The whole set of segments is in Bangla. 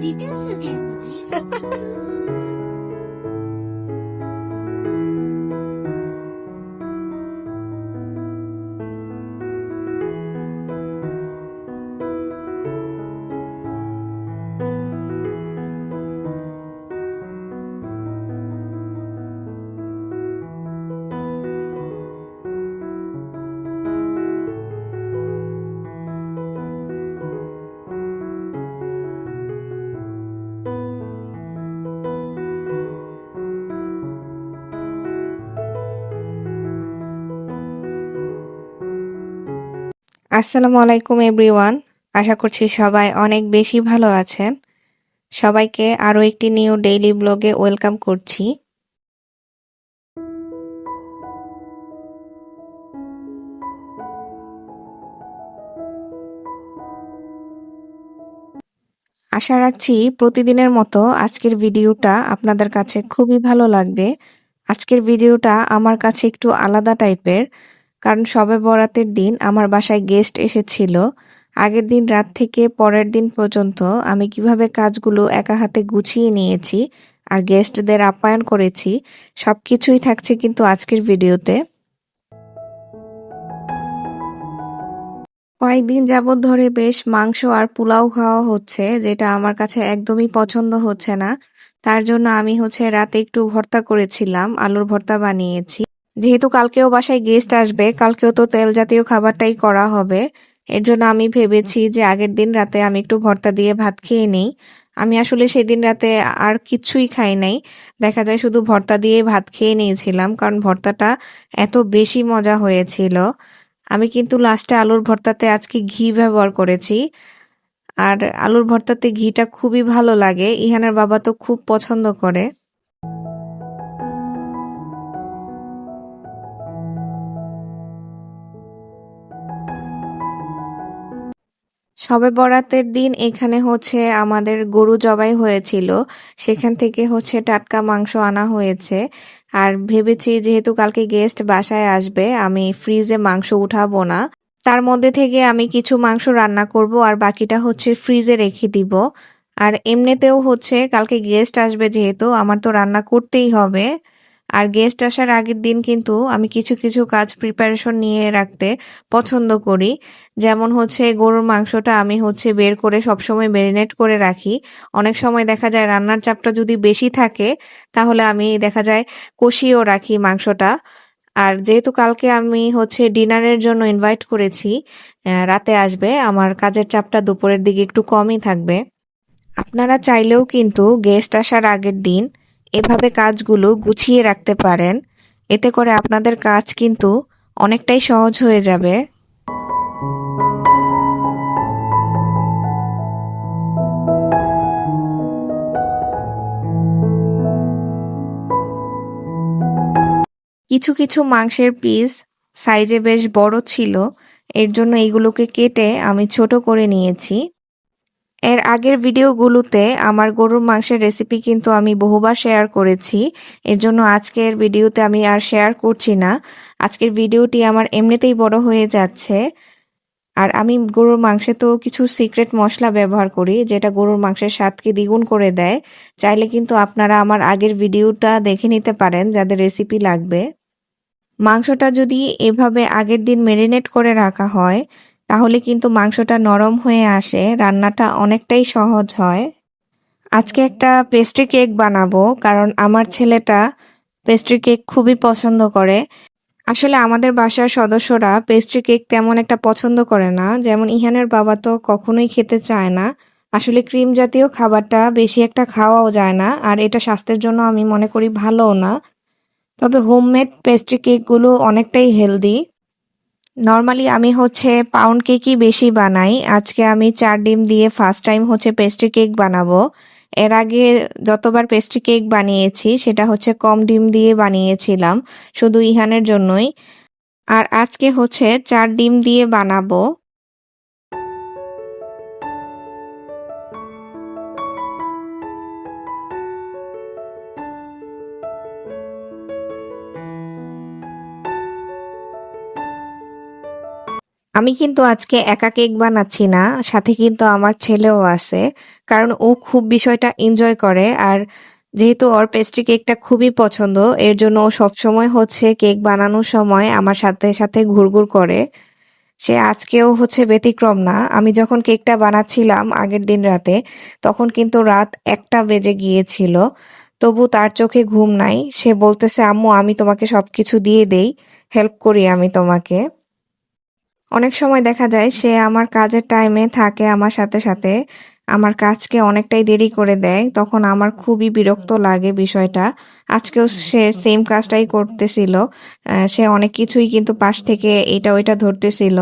দিতেছে কেন আসসালামু আলাইকুম, এভরিওয়ান। আশা করছি সবাই অনেক বেশি ভালো আছেন। সবাইকে আরও একটি নিউ ডেইলি ব্লগে ওয়েলকাম করছি। আশা রাখছি প্রতিদিনের মতো আজকের ভিডিওটা আপনাদের কাছে খুবই ভালো লাগবে। আজকের ভিডিওটা আমার কাছে একটু আলাদা টাইপের। কারণ সবে বরাতের দিন আমার বাসায় গেস্ট এসেছিল। আগের দিন রাত থেকে পরের দিন পর্যন্ত আমি কীভাবে কাজগুলো একা হাতে গুছিয়ে নিয়েছি আর গেস্টদের আপ্যায়ন করেছি সব কিছুই থাকছে কিন্তু আজকের ভিডিওতে। কয়েকদিন যাবৎ ধরে বেশ মাংস আর পোলাও খাওয়া হচ্ছে, যেটা আমার কাছে একদমই পছন্দ হচ্ছে না। তার জন্য আমি হচ্ছে রাতে একটু ভর্তা করেছিলাম, আলুর ভর্তা বানিয়েছি। যেহেতু কালকেও বাসায় গেস্ট আসবে, কালকেও তো তেল জাতীয় খাবারটাই করা হবে। এর জন্য আমি ভেবেছি যে আগের দিন রাতে আমি একটু ভর্তা দিয়ে ভাত খেয়ে নিই। আমি আসলে সেদিন রাতে আর কিছুই খাই নাই। দেখা যায় শুধু ভর্তা দিয়ে ভাত খেয়ে নিয়েছিলাম, কারণ ভর্তাটা এত বেশি মজা হয়েছিল। আমি কিন্তু লাস্টে আলুর ভর্তাতে আজকে ঘি ব্যবহার করেছি। আর আলুর ভর্তাতে ঘিটা খুবই ভালো লাগে। ইহানের বাবা তো খুব পছন্দ করে। সবে বরাতের দিন এখানে হচ্ছে আমাদের গরু জবাই হয়েছিল। সেখান থেকে হচ্ছে টাটকা মাংস আনা হয়েছে। আর ভেবেছি যেহেতু কালকে গেস্ট বাসায় আসবে, আমি ফ্রিজে মাংস উঠাবো না। তার মধ্যে থেকে আমি কিছু মাংস রান্না করব আর বাকিটা হচ্ছে ফ্রিজে রেখে দিব। আর এমনিতেও হচ্ছে কালকে গেস্ট আসবে যেহেতু, আমার তো রান্না করতেই হবে। আর গেস্ট আসার আগের দিন কিন্তু আমি কিছু কিছু কাজ প্রিপারেশন নিয়ে রাখতে পছন্দ করি। যেমন হচ্ছে গরুর মাংসটা আমি হচ্ছে বের করে সবসময় ম্যারিনেট করে রাখি। অনেক সময় দেখা যায় রান্নার চাপটা যদি বেশি থাকে, তাহলে আমি দেখা যায় কষিয়েও রাখি মাংসটা। আর যেহেতু কালকে আমি হচ্ছে ডিনারের জন্য ইনভাইট করেছি রাতে আসবে, আমার কাজের চাপটা দুপুরের দিকে একটু কমই থাকবে। আপনারা চাইলেও কিন্তু গেস্ট আসার আগের দিন এভাবে কাজগুলো গুছিয়ে রাখতে পারেন, এতে করে আপনাদের কাজ কিন্তু অনেকটাই সহজ হয়ে যাবে। কিছু কিছু মাংসের পিস সাইজে বেশ বড় ছিল, এর জন্য এইগুলোকে কেটে আমি ছোট করে নিয়েছি। এর আগের ভিডিওগুলোতে আমার গরুর মাংসের রেসিপি কিন্তু আমি বহুবার শেয়ার করেছি। এর জন্য আজকের ভিডিওতে আমি আর শেয়ার করছি না। আজকের ভিডিওটি আমার এমনিতেই বড় হয়ে যাচ্ছে। আর আমি গরুর মাংসে তো কিছু সিক্রেট মশলা ব্যবহার করি, যেটা গরুর মাংসের স্বাদকে দ্বিগুণ করে দেয়। চাইলে কিন্তু আপনারা আমার আগের ভিডিওটা দেখে নিতে পারেন, যাদের রেসিপি লাগবে। মাংসটা যদি এভাবে আগের দিন মেরিনেট করে রাখা হয় তাহলে কিন্তু মাংসটা নরম হয়ে আসে, রান্নাটা অনেকটাই সহজ হয়। আজকে একটা পেস্ট্রি কেক বানাবো, কারণ আমার ছেলেটা পেস্ট্রি কেক খুবই পছন্দ করে। আসলে আমাদের বাসার সদস্যরা পেস্ট্রি কেক তেমন একটা পছন্দ করে না, যেমন ইহানের বাবা তো কখনোই খেতে চায় না। আসলে ক্রিম জাতীয় খাবারটা বেশি একটা খাওয়াও যায় না, আর এটা স্বাস্থ্যের জন্য আমি মনে করি ভালোও না। তবে হোমমেড পেস্ট্রি কেকগুলো অনেকটাই হেলদি নর্মালি আমি হচ্ছে পাউন্ড কেকই বেশি বানাই। আজকে আমি চার ডিম দিয়ে ফার্স্ট টাইম হচ্ছে পেস্ট্রি কেক বানাবো। এর আগে যতবার পেস্ট্রি কেক বানিয়েছি, সেটা হচ্ছে কম ডিম দিয়ে বানিয়েছিলাম, শুধু ইহানের জন্যই। আর আজকে হচ্ছে চার ডিম দিয়ে বানাবো। আমি কিন্তু আজকে একা কেক বানাচ্ছি না, সাথে কিন্তু আমার ছেলেও আছে, কারণ ও খুব বিষয়টা এনজয় করে, আর যেহেতু ওর পেস্ট্রি কেকটা খুবই পছন্দ, এর জন্য ও সবসময় হচ্ছে কেক বানানোর সময় আমার সাথে সাথে ঘুরঘুর করে। সে আজকেও হচ্ছে ব্যতিক্রম না। আমি যখন কেকটা বানাচ্ছিলাম আগের দিন রাতে, তখন কিন্তু রাত একটা বেজে গিয়েছিল, তবু তার চোখে ঘুম নাই। সে বলতেছে, আম্মু, আমি তোমাকে সবকিছু দিয়ে দেই হেল্প করি আমি তোমাকে। অনেক সময় দেখা যায় সে আমার কাজের টাইমে থাকে আমার সাথে সাথে, আমার কাজকে অনেকটাই দেরি করে দেয়, তখন আমার খুবই বিরক্ত লাগে বিষয়টা। আজকেও সে সেম কাজটাই করতেছিল সে অনেক কিছুই কিন্তু পাশ থেকে এটা ওইটা ধরতেছিল।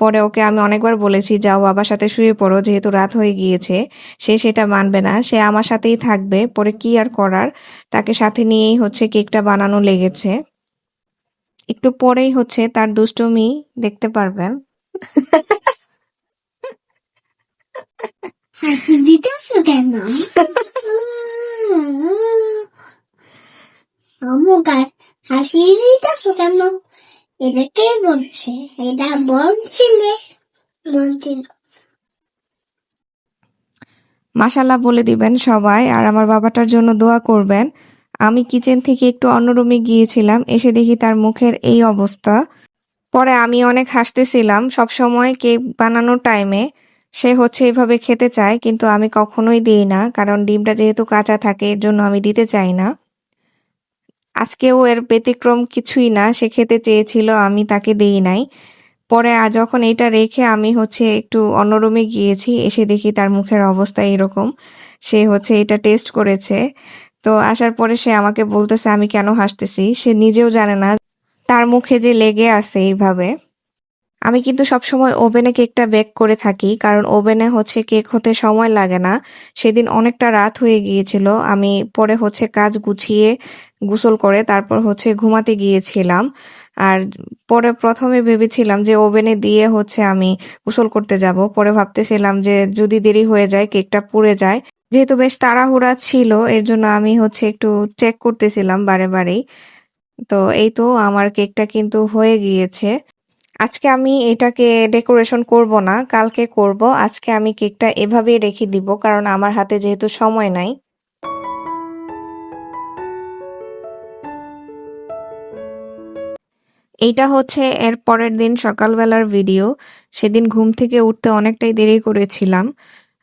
পরে ওকে আমি অনেকবার বলেছি, যাও বাবার সাথে শুয়ে পড়ো, যেহেতু রাত হয়ে গিয়েছে, সে সেটা মানবে না, সে আমার সাথেই থাকবে, পরে কি আর করার? তাকে সাথে নিয়েই হচ্ছে কেকটা বানানো লেগেছে। একটু পরেই হচ্ছে তার দুষ্টুমি দেখতে পারবেন। হাসি দিতেছ কেন? এটা কে বলছে? এটা বলছিলে বলছিল মাশাল্লাহ বলে দিবেন সবাই আর আমার বাবাটার জন্য দোয়া করবেন। আমি কিচেন থেকে একটু অন্য রুমে গিয়েছিলাম, এসে দেখি তার মুখের এই অবস্থা। পরে আমি অনেক হাসতেছিলাম, সব সময় কেক বানানোর টাইমে সে হচ্ছে এভাবে খেতে চায়, কিন্তু আমি কখনোই দিই না, কারণ ডিমটা যেহেতু কাঁচা থাকে, এর জন্য আমি দিতে চাই না। আজকেও এর ব্যতিক্রম কিছুই না, সে খেতে চেয়েছিল, আমি তাকে দিই নাই। পরে যখন এটা রেখে আমি হচ্ছে একটু অন্য রুমে গিয়েছি, এসে দেখি তার মুখের অবস্থা এরকম, সে হচ্ছে এটা টেস্ট করেছে। তো আসার পরে সে আমাকে বলতেছে, আমি কেন হাসতেছি? সে নিজেও জানে না। তার মুখে যে লেগে আছে এইভাবে। আমি কিন্তু সবসময় ওভেনে কেকটা বেক করে থাকি, কারণ ওভেনে হচ্ছে কেক হতে সময় লাগে না। সেদিন অনেকটা রাত হয়ে গিয়েছিল। আমি পরে হচ্ছে কাজ গুছিয়ে গোসল করে তারপর হচ্ছে ঘুমাতে গিয়েছিলাম। আর পরে প্রথমে ভেবেছিলাম যে ওভেনে দিয়ে হচ্ছে আমি গোসল করতে যাব। পরে ভাবতেছিলাম যে যদি দেরি হয়ে যায়, কেকটা পুড়ে যায় যেহেতু বেশ তাড়াহুড়া ছিল, এর জন্য আমি হচ্ছে একটু চেক করতেছিলাম বারে বারেই। তো এই তো আমার কেকটা কিন্তু হয়ে গিয়েছে। আজকে আমি এটাকে ডেকোরেশন করব না, কালকে করব। আজকে আমি কেকটা এভাবেই রেখে দিব, কারণ আমার হাতে যেহেতু সময় নাই। এইটা হচ্ছে এর পরের দিন সকালবেলার ভিডিও সেদিন ঘুম থেকে উঠতে অনেকটাই দেরি করেছিলাম।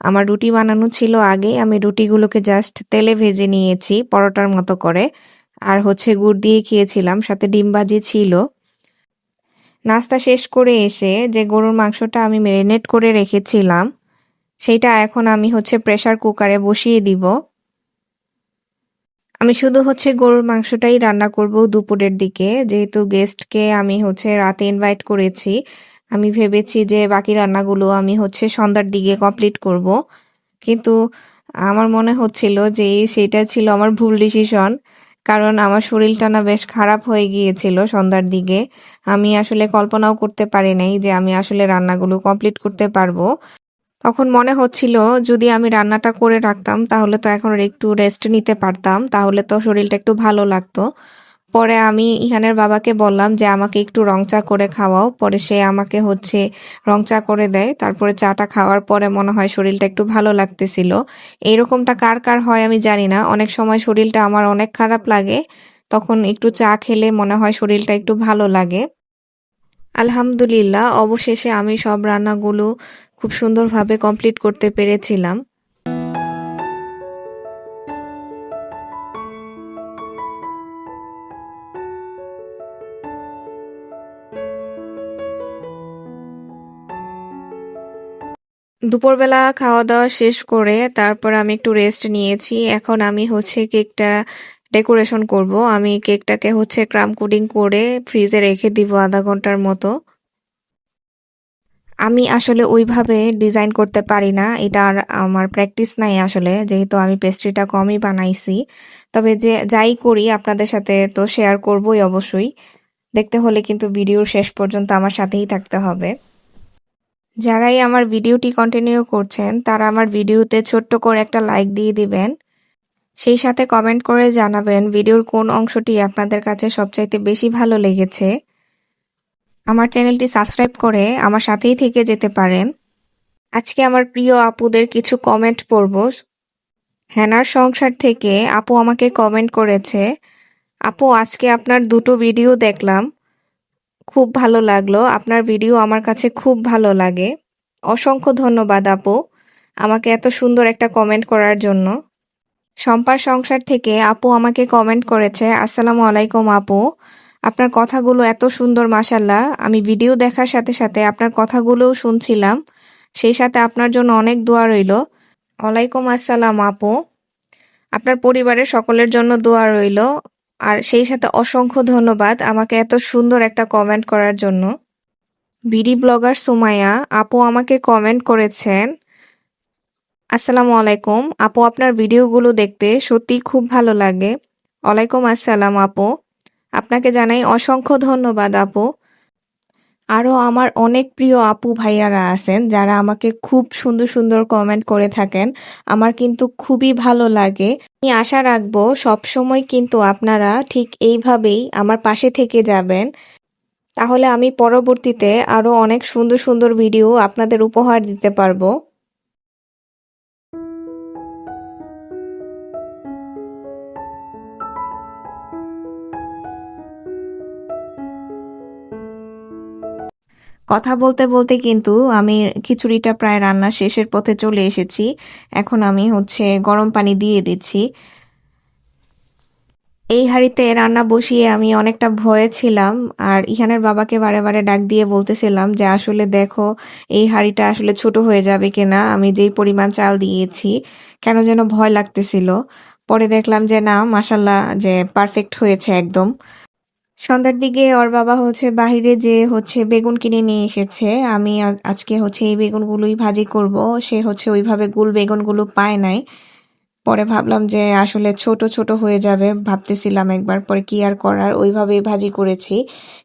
আমার রুটি বানানো ছিল আগে, আমি রুটিগুলোকে জাস্ট তেলে ভেজে নিয়েছি পরোটার মতো করে। আর হচ্ছে গুড় দিয়ে খেয়েছিলাম, সাথে ডিম ভাজি ছিল। নাস্তা শেষ করে এসে যে গরুর মাংসটা আমি ম্যারিনেট করে রেখেছিলাম সেইটা এখন আমি হচ্ছে প্রেশার কুকারে বসিয়ে দিব। আমি শুধু হচ্ছে গরুর মাংসটাই রান্না করব দুপুরের দিকে, যেহেতু গেস্টকে আমি হচ্ছে রাতে ইনভাইট করেছি। আমি ভেবেছি যে বাকি রান্নাগুলো আমি হচ্ছে সন্ধ্যার দিকে কমপ্লিট করব। কিন্তু আমার মনে হচ্ছিল যে সেটা ছিল আমার ভুল ডিসিশন কারণ আমার শরীরটা না বেশ খারাপ হয়ে গিয়েছিল সন্ধ্যার দিকে। আমি আসলে কল্পনাও করতে পারি নাই যে আমি আসলে রান্নাগুলো কমপ্লিট করতে পারব। তখন মনে হচ্ছিল, যদি আমি রান্নাটা করে রাখতাম, তাহলে তো এখন একটু রেস্ট নিতে পারতাম, তাহলে তো শরীরটা একটু ভালো লাগতো। পরে আমি ইহানের বাবাকে বললাম যে, আমাকে একটু রং চা করে খাওয়াও। পরে সে আমাকে হচ্ছে রং চা করে দেয়। তারপরে চাটা খাওয়ার পরে মনে হয় শরীরটা একটু ভালো লাগতেছিল। এইরকমটা কার কার হয় আমি জানি না। অনেক সময় শরীরটা আমার অনেক খারাপ লাগে। তখন একটু চা খেলে মনে হয় শরীরটা একটু ভালো লাগে। আলহামদুলিল্লাহ, অবশেষে আমি সব রান্নাগুলো খুব সুন্দরভাবে কমপ্লিট করতে পেরেছিলাম। দুপুরবেলা খাওয়া দাওয়া শেষ করে তারপর আমি একটু রেস্ট নিয়েছি। এখন আমি হচ্ছে কেকটা ডেকোরেশন করব। আমি কেকটাকে হচ্ছে ক্রাম কোডিং করে ফ্রিজে রেখে দিব আধা ঘণ্টার মতো। আমি আসলে ওইভাবে ডিজাইন করতে পারি না। এটা আর আমার প্র্যাকটিস নাই আসলে, যেহেতু আমি পেস্ট্রিটা কমই বানাইছি। তবে যে যাই করি, আপনাদের সাথে তো শেয়ার করবই অবশ্যই। দেখতে হলে কিন্তু ভিডিওর শেষ পর্যন্ত আমার সাথেই থাকতে হবে। যারাই আমার ভিডিওটি কন্টিনিউ করছেন, তারা আমার ভিডিওতে ছোট্ট করে একটা লাইক দিয়ে দিবেন। সেই সাথে কমেন্ট করে জানাবেন ভিডিওর কোন অংশটি আপনাদের কাছে সবচাইতে বেশি ভালো লেগেছে। আমার চ্যানেলটি সাবস্ক্রাইব করে আমার সাথেই থেকে যেতে পারেন। আজকে আমার প্রিয় আপুদের কিছু কমেন্ট পড়ব। হ্যানার সংসার থেকে আপু আমাকে কমেন্ট করেছে, আপু, আজকে আপনার দুটো ভিডিও দেখলাম। খুব ভালো লাগল। আপনার ভিডিও আমার কাছে খুব ভালো লাগে। অসংখ্য ধন্যবাদ আপু আমাকে এত সুন্দর একটা কমেন্ট করার জন্য। শম্পার সংসার থেকে আপু আমাকে কমেন্ট করেছে, আসসালামু আলাইকুম আপু। আপনার কথাগুলো এত সুন্দর মাসাল্লাহ আমি ভিডিও দেখার সাথে সাথে আপনার কথাগুলোও শুনছিলাম। সেই সাথে আপনার জন্য অনেক দোয়া রইল। ওয়ালাইকুম আসসালাম আপু। আপনার পরিবারের সকলের জন্য দোয়া রইল। আর সেই সাথে অসংখ্য ধন্যবাদ আমাকে এত সুন্দর একটা কমেন্ট করার জন্য। বিডি ব্লগার সুমাইয়া, আপু আমাকে কমেন্ট করেছেন। আসসালামু আলাইকুম। আপু, আপনার ভিডিওগুলো দেখতে সত্যি খুব ভালো লাগে। ওয়ালাইকুম আসসালাম, আপু। আপনাকে জানাই অসংখ্য ধন্যবাদ, আপু। আরও আমার অনেক প্রিয় আপু ভাইয়ারা আছেন, যারা আমাকে খুব সুন্দর সুন্দর কমেন্ট করে থাকেন। আমার কিন্তু খুবই ভালো লাগে। আমি আশা রাখব সবসময় কিন্তু আপনারা ঠিক এইভাবেই আমার পাশে থেকে যাবেন। তাহলে আমি পরবর্তীতে আরও অনেক সুন্দর সুন্দর ভিডিও আপনাদের উপহার দিতে পারব। কথা বলতে বলতে কিন্তু আমি খিচুড়িটা প্রায় রান্না শেষের পথে চলে এসেছি। এখন আমি হচ্ছে গরম পানি দিয়ে দিচ্ছি। এই হাঁড়িতে রান্না বসিয়ে আমি অনেকটা ভয়ে ছিলাম আর ইহানের বাবাকে বারে বারে ডাক দিয়ে বলতেছিলাম যে, আসলে দেখো, এই হাঁড়িটা আসলে ছোট হয়ে যাবে কিনা? আমি যেই পরিমাণ চাল দিয়েছি, কেন যেন ভয় লাগতেছিল। পরে দেখলাম যে, না মাসাল্লাহ যে পারফেক্ট হয়েছে একদম। সন্ধ্যার দিকে ওর বাবা হচ্ছে বাহিরে যে হচ্ছে বেগুন কিনে নিয়ে এসেছে, আমি আজকে হচ্ছে এই বেগুনগুলোই ভাজি করব। সে হচ্ছে ওইভাবে গুল বেগুনগুলো পায় নাই। পরে ভাবলাম যে আসলে ছোট ছোট হয়ে যাবে। ভাবতেছিলাম একবার পরে কি আর করার, ওইভাবেই ভাজি করেছি।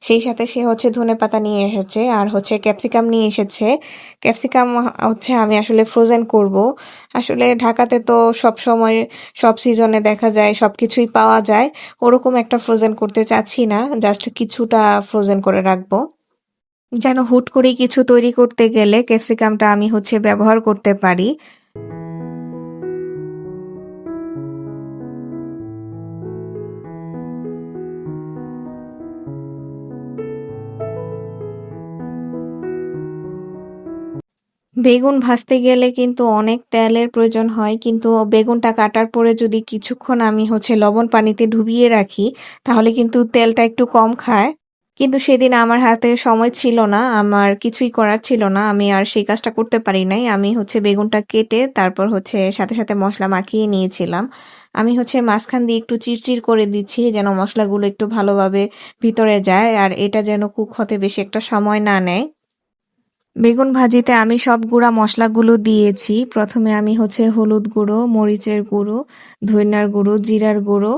সেই সাথে সে হচ্ছে ধনে পাতা নিয়ে এসেছে আর হচ্ছে ক্যাপসিকাম নিয়ে এসেছে। ক্যাপসিকাম হচ্ছে আমি আসলে ফ্রোজেন করব। আসলে ঢাকাতে তো সব সময়, সব সিজনে দেখা যায় সব কিছুই পাওয়া যায়। ওরকম একটা ফ্রোজেন করতে চাচ্ছি না জাস্ট কিছুটা ফ্রোজেন করে রাখব। যেন হুট করে কিছু তৈরি করতে গেলে ক্যাপসিকামটা আমি হচ্ছে ব্যবহার করতে পারি। বেগুন ভাজতে গেলে কিন্তু অনেক তেলের প্রয়োজন হয়, কিন্তু বেগুনটা কাটার পরে যদি কিছুক্ষণ আমি হচ্ছে লবণ পানিতে ডুবিয়ে রাখি, তাহলে কিন্তু তেলটা একটু কম খায়। কিন্তু সেদিন আমার হাতে সময় ছিল না, আমার কিছুই করার ছিল না, আমি আর সেই কাজটা করতে পারি নাই। আমি হচ্ছে বেগুনটা কেটে তারপর হচ্ছে সাথে সাথে মশলা মাখিয়ে নিয়েছিলাম। আমি হচ্ছে মাঝখান দিয়ে একটু চিরচির করে দিচ্ছি যেন মশলাগুলো একটু ভালোভাবে ভিতরে যায়, আর এটা যেন কুক হতে বেশি একটা সময় না নেয়। বেগুন ভাজিতে আমি সব গুঁড়া মশলাগুলো দিয়েছি। প্রথমে আমি হচ্ছে হলুদ গুঁড়ো, মরিচের গুঁড়ো ধইনার গুঁড়ো, জিরার গুঁড়ো,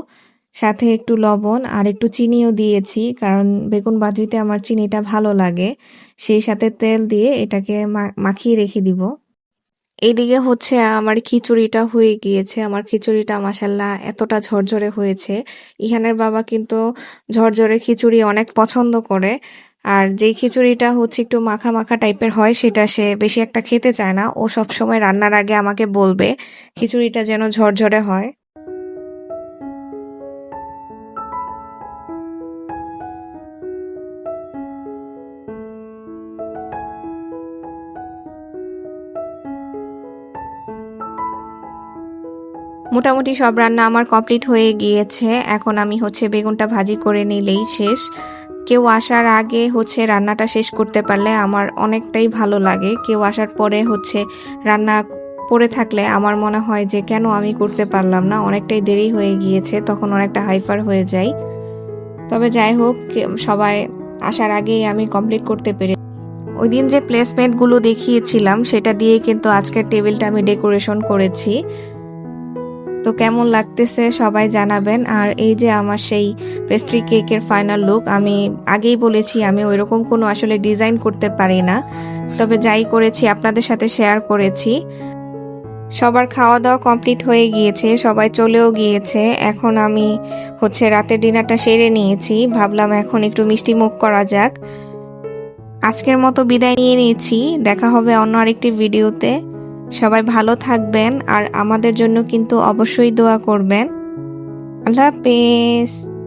সাথে একটু লবণ আর একটু চিনিও দিয়েছি, কারণ বেগুন ভাজিতে আমার চিনিটা ভালো লাগে। সেই সাথে তেল দিয়ে এটাকে মাখিয়ে রেখে দিব। এইদিকে হচ্ছে আমার খিচুড়িটা হয়ে গিয়েছে। আমার খিচুড়িটা মাসাল্লাহ এতটা ঝরঝরে হয়েছে। ইহানের বাবা কিন্তু ঝরঝরে খিচুড়ি অনেক পছন্দ করে। আর যেই খিচুড়িটা হচ্ছে একটু মাখা মাখা টাইপের হয়, সেটা সে বেশি একটা খেতে চায় না। ও সব সময় রান্নার আগে আমাকে বলবে, খিচুড়িটা যেন ঝরঝরে হয়। মোটামুটি সব রান্না আমার কমপ্লিট হয়ে গিয়েছে। এখন আমি হচ্ছে বেগুনটা ভাজি করে নিলেই শেষ। কেউ আসার আগে হচ্ছে রান্নাটা শেষ করতে পারলে আমার অনেকটাই ভালো লাগে। কেউ আসার পরে হচ্ছে রান্না পড়ে থাকলে আমার মনে হয় যে কেন আমি করতে পারলাম না? অনেকটাই দেরি হয়ে গিয়েছে, তখন অনেকটা হাইফার হয়ে যাই। তবে যাই হোক সবাই আসার আগেই আমি কমপ্লিট করতে পেরে ওই দিন যে প্লেসমেন্টগুলো দেখিয়েছিলাম, সেটা দিয়ে কিন্তু আজকের টেবিলটা আমি ডেকোরেশন করেছি। তো কেমন লাগতেছে সবাই জানাবেন। আর এই যে আমার সেই পেস্ট্রি কেকের ফাইনাল লুক আমি আগেই বলেছি, আমি ওইরকম কোনো আসলে ডিজাইন করতে পারি না। তবে যাই করেছি, আপনাদের সাথে শেয়ার করেছি। সবার খাওয়া দাওয়া কমপ্লিট হয়ে গিয়েছে, সবাই চলেও গিয়েছে। এখন আমি হচ্ছে রাতের ডিনারটা সেরে নিয়েছি, ভাবলাম এখন একটু মিষ্টি মুখ করা যাক। আজকের মতো বিদায় নিয়ে নিয়েছি দেখা হবে অন্য আরেকটি ভিডিওতে সবাই ভালো থাকবেন আর আমাদের জন্য কিন্তু অবশ্যই দোয়া করবেন। আল্লাহ হাফেজ।